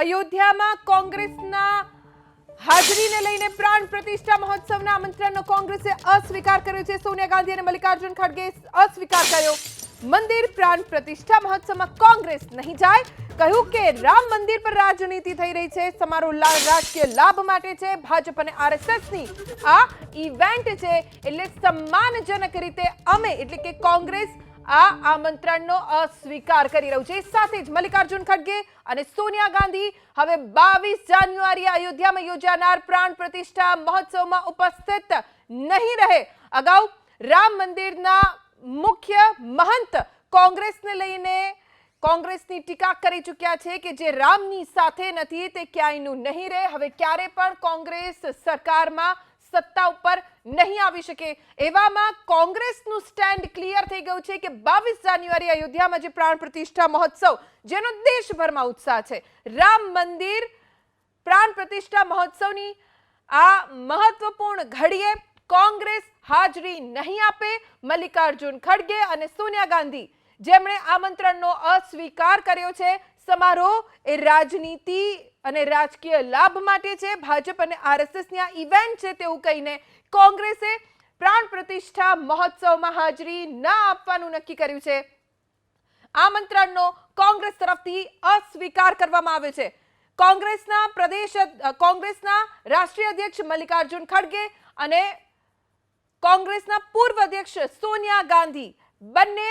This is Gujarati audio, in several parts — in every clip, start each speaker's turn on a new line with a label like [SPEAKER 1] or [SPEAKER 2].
[SPEAKER 1] અયોધ્યામાં કોંગ્રેસના હાજરીને લઈને પ્રાણ પ્રતિષ્ઠા મહોત્સવના આમંત્રણનો કોંગ્રેસે અસ્વીકાર કર્યો છે. સોનિયા ગાંધી અને મલ્લિકાર્જુન ખડગે અસ્વીકાર કર્યો. મંદિર પ્રાણ પ્રતિષ્ઠા મહોત્સવમાં કોંગ્રેસ નહીં જાય. કહ્યું કે રામ મંદિર પર રાજનીતિ થઈ રહી છે. સમારોહ રાજકીય લાભ માટે છે. ભાજપ અને આરએસએસની આ ઇવેન્ટ છે. એટલે સન્માનજનક રીતે અમે, એટલે કે કોંગ્રેસ આ આમંત્રણનો અસ્વીકાર કરી રહ્યું છે. સાથે જ મલ્લિકાર્જુન ખડગે અને સોનિયા ગાંધી હવે બાવીસ જાન્યુઆરી અયોધ્યામાં યોજાનાર પ્રાણ પ્રતિષ્ઠા મહોત્સવમાં ઉપસ્થિત નહીં રહે. અગાઉ રામ મંદિરના મુખ્ય મહંત કોંગ્રેસને લઈને કોંગ્રેસની ટીકા કરી ચૂક્યા છે કે જે રામની સાથે નથી, તે ક્યાંયનું નહીં રહે. હવે ક્યારે પણ કોંગ્રેસ સરકારમાં સત્તા ઉપર નહીં આવી શકે. એવામાં કોંગ્રેસનું સ્ટેન્ડ ક્લિયર થઈ ગયું છે કે બાવીસ જાન્યુઆરી અયોધ્યામાં જે પ્રાણ પ્રતિષ્ઠા મહોત્સવ, જેનો દેશભરમાં ઉત્સાહ છે. રામ મંદિર પ્રાણ પ્રતિષ્ઠા મહોત્સવની આ મહત્વપૂર્ણ ઘડીએ કોંગ્રેસ હાજરી નહીં આપે. મલ્લિકાર્જુન ખડગે અને સોનિયા ગાંધી, જેમણે આમંત્રણનો અસ્વીકાર કર્યો છે સમારોહ એ રાજનીતિ અને રાજકીય લાભ માટે છે. ભાજપ અને આરએસએસની આ ઇવેન્ટ છે તેવું કહીને કોંગ્રેસે પ્રાણ પ્રતિષ્ઠા મહોત્સવમાં હાજરી ન આપવાનું નક્કી કર્યું છે. આમંત્રણનો કોંગ્રેસ તરફથી અસ્વીકાર કરવામાં આવ્યો છે. કોંગ્રેસના પ્રદેશ કોંગ્રેસના રાષ્ટ્રીય અધ્યક્ષ મલ્લિકાર્જુન ખડગે અને કોંગ્રેસના પૂર્વ અધ્યક્ષ સોનિયા ગાંધી બંને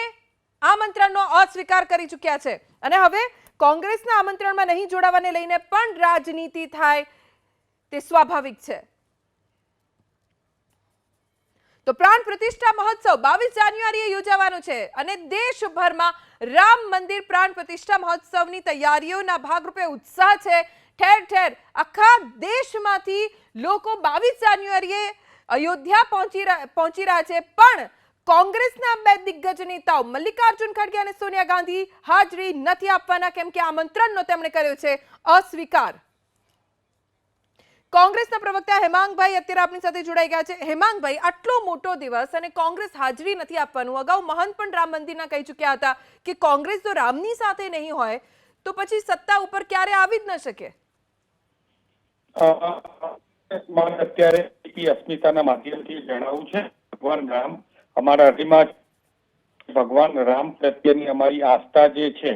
[SPEAKER 1] આમંત્રણનો અસ્વીકાર કરી ચૂક્યા છે. અને હવે કોંગ્રેસના આમંત્રણમાં નહીં જોડાવાને લઈને પણ રાજનીતિ થાય તે સ્વાભાવિક છે. તો પ્રાણ પ્રતિષ્ઠા મહોત્સવ બાવીસ જાન્યુઆરીએ યોજાવાનો છે અને દેશભરમાં રામ મંદિર પ્રાણ પ્રતિષ્ઠા મહોત્સવની તૈયારીઓના ભાગરૂપે ઉત્સાહ છે. ઠેર ઠેર આખા દેશમાંથી લોકો બાવીસ જાન્યુઆરીએ અયોધ્યા પહોંચી પહોંચી રહ્યા છે. પણ કોંગ્રેસના બે દિગ્ગજ નેતાઓ, મલ્લિકાર્જુન ખડગે અને સોનિયા ગાંધી, હાજરી નથી આપવાના કેમ કે આમંત્રણનો તેમણે કર્યો છે અસ્વીકાર. કોંગ્રેસના પ્રવક્તા હેમાંગભાઈ અત્યારે આપણી સાથે જોડાઈ ગયા છે. હેમાંગભાઈ, આટલો મોટો દિવસ અને કોંગ્રેસ હાજરી નથી આપવાનું. અગાઉ મહંત પણ રામ મંદિરના કહી ચૂક્યા હતા કે કોંગ્રેસ જો રામની સાથે નહીં હોય, તો પછી સત્તા ઉપર ક્યારે આવી જ ન શકે?
[SPEAKER 2] અત્યારે અસ્મિતાના માધ્યમથી જણાવું છે. ભગવાન રામ અમારા હૃદયમાં ભગવાન રામ પ્રત્યેની અમારી આસ્થા જે છે,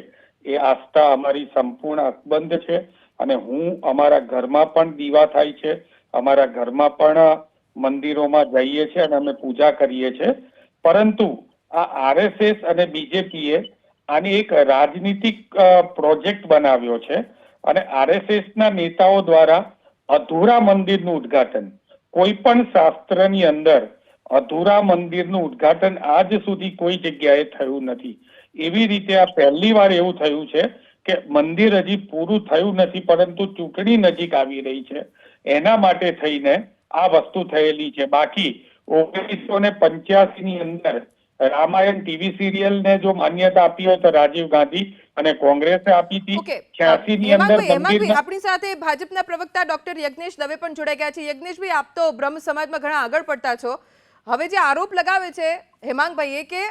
[SPEAKER 2] એ આસ્થા અમારી સંપૂર્ણ અકબંધ છે અને હું અમારા ઘરમાં પણ દીવા થાય છે. અમારા ઘરમાં પણ મંદિરોમાં જઈએ છીએ અને અમે પૂજા કરીએ છીએ. પરંતુ આ આરએસએસ અને બીજેપીએ આની એક રાજનીતિક પ્રોજેક્ટ બનાવ્યો છે અને આરએસએસ ના નેતાઓ દ્વારા અધૂરા મંદિરનું ઉદ્ઘાટન. કોઈ પણ શાસ્ત્રની અંદર અધૂરા મંદિરનું ઉદ્ઘાટન આજ સુધી કોઈ જગ્યાએ થયું નથી. એવી રીતે આ પહેલી વાર એવું થયું છે કે મંદિર હજી પૂરું થયું નથી પરંતુ ચૂંટણી નજીક આવી રહી છે. એના માટે થઈને આ વસ્તુ થયેલી છે. બાકી ઓગણીસો ને પંચ્યાસી ની અંદર રામાયણ ટીવી સિરિયલ ને જો માન્યતા આપી હોય તો રાજીવ ગાંધી અને કોંગ્રેસે આપી હતી. છ્યાસી ની અંદર
[SPEAKER 1] આપણી સાથે ભાજપના પ્રવક્તા ડોક્ટર યજ્ઞેશ દવે પણ જોડાઈ ગયા છે. યજ્ઞેશભાઈ આપ તો બ્રહ્મ સમાજમાં ઘણા આગળ પડતા છો. હવે જે આરોપ લગાવે છે હેમાંગભાઈએ કે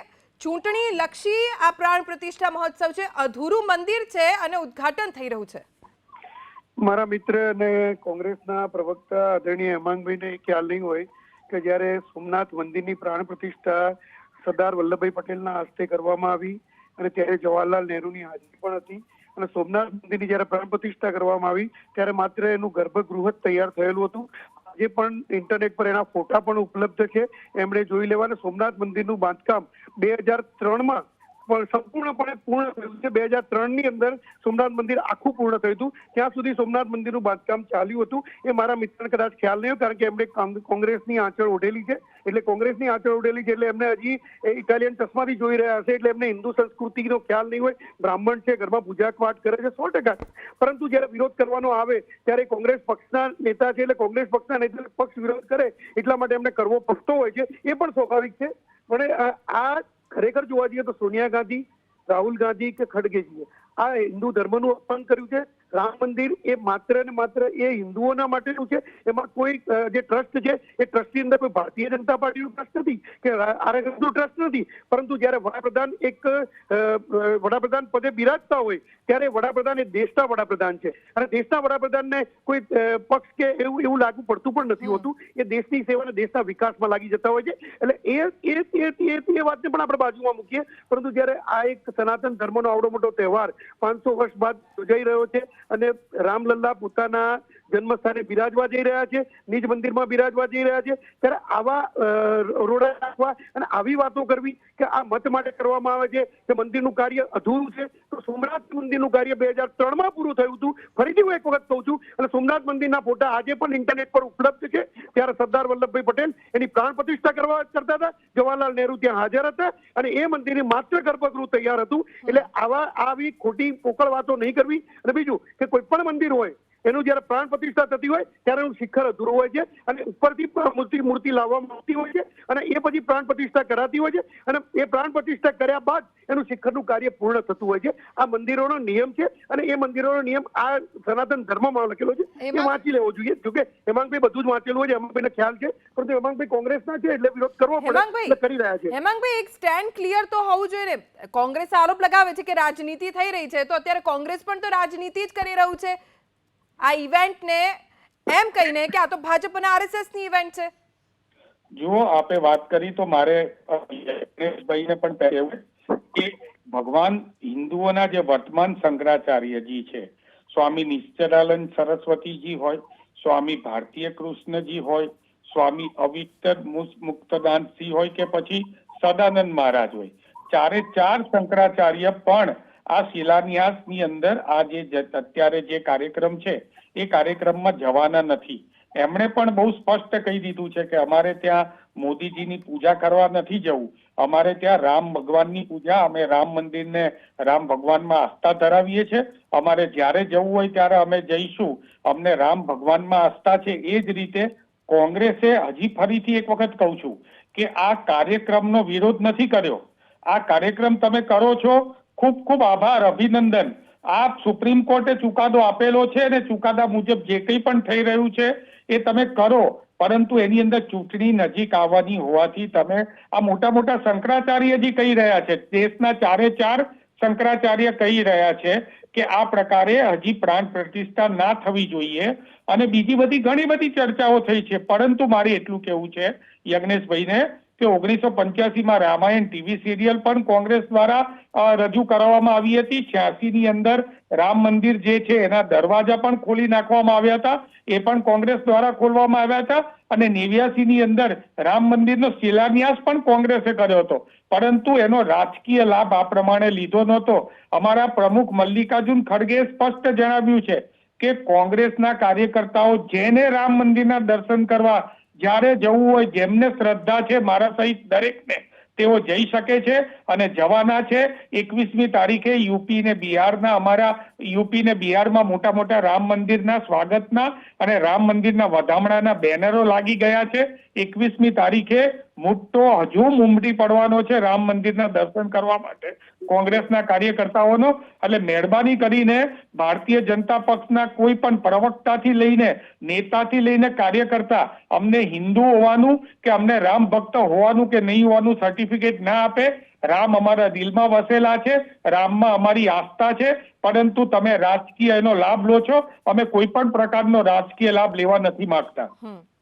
[SPEAKER 1] ચૂંટણી લક્ષી આ પ્રાણ પ્રતિષ્ઠા મહોત્સવ છે, અધૂરું મંદિર છે અને ઉદ્ઘાટન થઈ રહ્યું છે.
[SPEAKER 3] મારા મિત્ર અને કોંગ્રેસના પ્રવક્તા આદરણીય હેમાંગભાઈને ખ્યાલ નહીં હોય કે જ્યારે સોમનાથ મંદિરની પ્રાણ પ્રતિષ્ઠા સરદાર વલ્લભભાઈ પટેલના હસ્તે કરવામાં આવી અને ત્યારે જવાહરલાલ નહેરુની હાજરી પણ હતી અને સોમનાથ મંદિરની જ્યારે પ્રાણ પ્રતિષ્ઠા કરવામાં આવી, ત્યારે માત્ર એનું ગર્ભગૃહ જ તૈયાર થયેલું હતું. આજે પણ ઇન્ટરનેટ પર એના ફોટા પણ ઉપલબ્ધ છે. એમણે જોઈ લેવા સોમનાથ મંદિરનું બાંધકામ બે હજાર ત્રણમાં સંપૂર્ણપણે પૂર્ણ થયું છે. બે હજાર ત્રણની અંદર સોમનાથ મંદિર આખું પૂર્ણ થયું હતું. ત્યાં સુધી સોમનાથ મંદિરનું બાંધકામ ચાલ્યું હતું. એ મારા મિત્રને કદાચ ખ્યાલ નહીં કારણ કે એમણે કોંગ- કોંગ્રેસની આંચળ ઓઢેલી છે. એટલે કોંગ્રેસની આંચળ ઓઢેલી છે એટલે એમને હજી ઇટાલિયન ચશ્માથી જોઈ રહ્યા હશે એટલે એમને હિન્દુ સંસ્કૃતિનો ખ્યાલ નહીં હોય. બ્રાહ્મણ છે, ઘરમાં પૂજા પાઠ કરે છે, સો ટકા. પરંતુ જ્યારે વિરોધ કરવાનો આવે ત્યારે કોંગ્રેસ પક્ષના નેતા છે એટલે કોંગ્રેસ પક્ષના નેતા પક્ષ વિરોધ કરે એટલા માટે એમને કરવો પડતો હોય છે. એ પણ સ્વાભાવિક છે. પણ આ ખરેખર જોવા જઈએ તો સોનિયા ગાંધી, રાહુલ ગાંધી કે ખડગેજીએ. આ હિન્દુ ધર્મનું અપમાન કર્યું છે. રામ મંદિર એ માત્ર ને માત્ર એ હિન્દુઓના માટેનું છે. એમાં કોઈ જે ટ્રસ્ટ છે એ ટ્રસ્ટની અંદર કોઈ ભારતીય જનતા પાર્ટીનું ટ્રસ્ટ નથી કે આરએસએસનું ટ્રસ્ટ નથી. પરંતુ જ્યારે વડાપ્રધાન એક વડાપ્રધાન પદે બિરાજતા હોય ત્યારે વડાપ્રધાન એ દેશના વડાપ્રધાન છે. અને દેશના વડાપ્રધાનને કોઈ પક્ષ કે એવું એવું લાગુ પડતું પણ નથી હોતું. એ દેશની સેવા અને દેશના વિકાસમાં લાગી જતા હોય છે. એટલે એ એ એ એ એ વાતને પણ આપણે બાજુમાં મૂકીએ. પરંતુ જ્યારે આ એક સનાતન ધર્મનો આવડો મોટો તહેવાર પાંચસો વર્ષ બાદ યોજાઈ રહ્યો છે અને રામલલ્લા પોતાના જન્મસ્થાને બિરાજવા જઈ રહ્યા છે, નિજ મંદિરમાં બિરાજવા જઈ રહ્યા છે. ત્યારે આવા રોડા રાખવા અને આવી વાતો કરવી કે આ મત માટે કરવામાં આવે છે કે મંદિરનું કાર્ય અધૂરું છે, તો સોમનાથ મંદિરનું કાર્ય બે હજાર ત્રણમાં પૂરું થયું હતું. ફરીથી હું એક વખત કહું છું, અને સોમનાથ મંદિરના ફોટા આજે પણ ઇન્ટરનેટ પર ઉપલબ્ધ છે. ત્યારે સરદાર વલ્લભભાઈ પટેલ એની પ્રાણ પ્રતિષ્ઠા કરવા કરતા હતા. જવાહરલાલ નહેરુ ત્યાં હાજર હતા અને એ મંદિરની માત્ર ગર્ભગૃહ તૈયાર હતું. એટલે આવા, આવી ખોટી પોકળ વાતો નહીં કરવી. અને બીજું, કે કોઈ પણ મંદિર હોય એનું જયારે પ્રાણ પ્રતિષ્ઠા થતી હોય ત્યારે એનું શિખર અધૂરું હોય છે અને ઉપરથી મૂર્તિ મૂર્તિ લાવવામાં આવતી હોય છે અને એ પછી પ્રાણ પ્રતિષ્ઠા કરાતી હોય છે અને એ પ્રાણ પ્રતિષ્ઠા કર્યા બાદ એનું શિખરનું કાર્ય પૂર્ણ થતું હોય છે. આ મંદિરોનો નિયમ છે અને એ મંદિરોનો નિયમ આ સનાતન ધર્મમાં લખેલો છે. એ વાંચી લેવો જોઈએ. જોકે હેમાંગભાઈ બધું જ વાંચેલું હોય છે હેમાંગભાઈને ખ્યાલ છે પરંતુ હેમાંગભાઈ કોંગ્રેસના છે એટલે વિરોધ કરવો પડે એટલે કરી રહ્યા છે.
[SPEAKER 1] હેમાંગભાઈ એક સ્ટેન્ડ ક્લિયર તો હોવું જોઈએ ને. કોંગ્રેસ આરોપ લગાવે છે કે રાજનીતિ થઈ રહી છે તો અત્યારે કોંગ્રેસ પણ તો રાજનીતિ જ કરી રહ્યું છે. આ ઇવેન્ટને એમ કહીને કે આ તો ભાજપ અને ઇવેન્ટ છે.
[SPEAKER 2] જુઓ, આપે વાત કરી તો મારે ભાઈને પણ કહેવું કે ભગવાન હિન્દુઓના જે વર્તમાન શંકરાચાર્યજી છે, સ્વામી નિશ્ચલાનંદ સરસ્વતીજી હોય, સ્વામી ભારતીય કૃષ્ણજી હોય, સ્વામી અવિક્તર મુસ- મુક્તદાનસિંહ હોય કે પછી સદાનંદ મહારાજ હોય, ચારે ચાર શંકરાચાર્ય પણ આ શિલાન્યાસની અંદર આ જે અત્યારે જે કાર્યક્રમ છે, એ કાર્યક્રમમાં જવાના નથી. એમણે પણ બહુ સ્પષ્ટ કહી દીધું છે કે અમારે ત્યાં મોદીજીની પૂજા કરવા નથી જવું. અમારે ત્યાં રામ ભગવાનની પૂજા, અમે રામ મંદિરને, રામ ભગવાનમાં આસ્થા ધરાવીએ છીએ. અમારે જ્યારે જવું હોય ત્યારે અમે જઈશું. અમને રામ ભગવાનમાં આસ્થા છે એ જ રીતે કોંગ્રેસે હજી ફરીથી એક વખત કહું છું કે આ કાર્યક્રમનો વિરોધ નથી કર્યો. આ કાર્યક્રમ તમે કરો છો ખૂબ ખૂબ આભાર, અભિનંદન. આ સુપ્રીમ કોર્ટે ચુકાદો આપેલો છે અને ચુકાદા મુજબ જે કંઈ પણ થઈ રહ્યું છે એ તમે કરો, પરંતુ એની અંદર ચૂંટણી નજીક આવવાની હોવાથી તમે આ મોટા મોટા શંકરાચાર્યજી કહી રહ્યા છે, દેશના ચારે ચાર શંકરાચાર્ય કહી રહ્યા છે કે આ પ્રકારે હજી પ્રાણ પ્રતિષ્ઠા ના થવી જોઈએ અને બીજી બધી ઘણી બધી ચર્ચાઓ થઈ છે, પરંતુ મારે એટલું કેવું છે, યજ્ઞેશભાઈને કે ઓગણીસો પંચ્યાસી માં રામાયણ ટીવી સિરિયલ પણ કોંગ્રેસ દ્વારા રજૂ કરવામાં આવી હતી. છ્યાસી ની અંદર રામ મંદિર જે છે એના દરવાજા પણ ખોલી નાખવામાં આવ્યા હતા. એ પણ કોંગ્રેસ દ્વારા ખોલવામાં આવ્યા હતા. અને નેવ્યાસી ની અંદર રામ મંદિરનો શિલાન્યાસ પણ કોંગ્રેસે કર્યો હતો. પરંતુ એનો રાજકીય લાભ આ પ્રમાણે લીધો નહોતો. અમારા પ્રમુખ મલ્લિકાર્જુન ખડગે સ્પષ્ટ જણાવ્યું છે કે કોંગ્રેસના કાર્યકર્તાઓ જેને રામ મંદિરના દર્શન કરવા જ્યારે જવું હોય જેમને શ્રદ્ધા છે મારા સહિત દરેકને તેઓ જઈ શકે છે અને જવાના છે. એકવીસમી તારીખે યુપી ને બિહારના અમારા યુપી ને બિહારમાં મોટા મોટા રામ મંદિરના સ્વાગતના અને રામ મંદિરના વધામણાના બેનરો લાગી ગયા છે. એકવીસમી તારીખે મોટો હજુ ઉમટી પડવાનો છે રામ મંદિરના દર્શન કરવા માટે. કોંગ્રેસના કાર્યકર્તાઓનો એટલે મહેરબાની કરીને ભારતીય જનતા પક્ષના કોઈ પણ પ્રવક્તાથી લઈને નેતાથી લઈને કાર્યકર્તા અમને હિન્દુ હોવાનું કે અમને રામ ભક્ત હોવાનું કે નહીં હોવાનું સર્ટિફિકેટ ના આપે. રામ અમારા દિલમાં વસેલા છે. રામમાં અમારી આસ્થા છે. પરંતુ તમે રાજકીય એનો લાભ લો છો. અમે કોઈ પણ પ્રકારનો રાજકીય લાભ લેવા નથી માંગતા.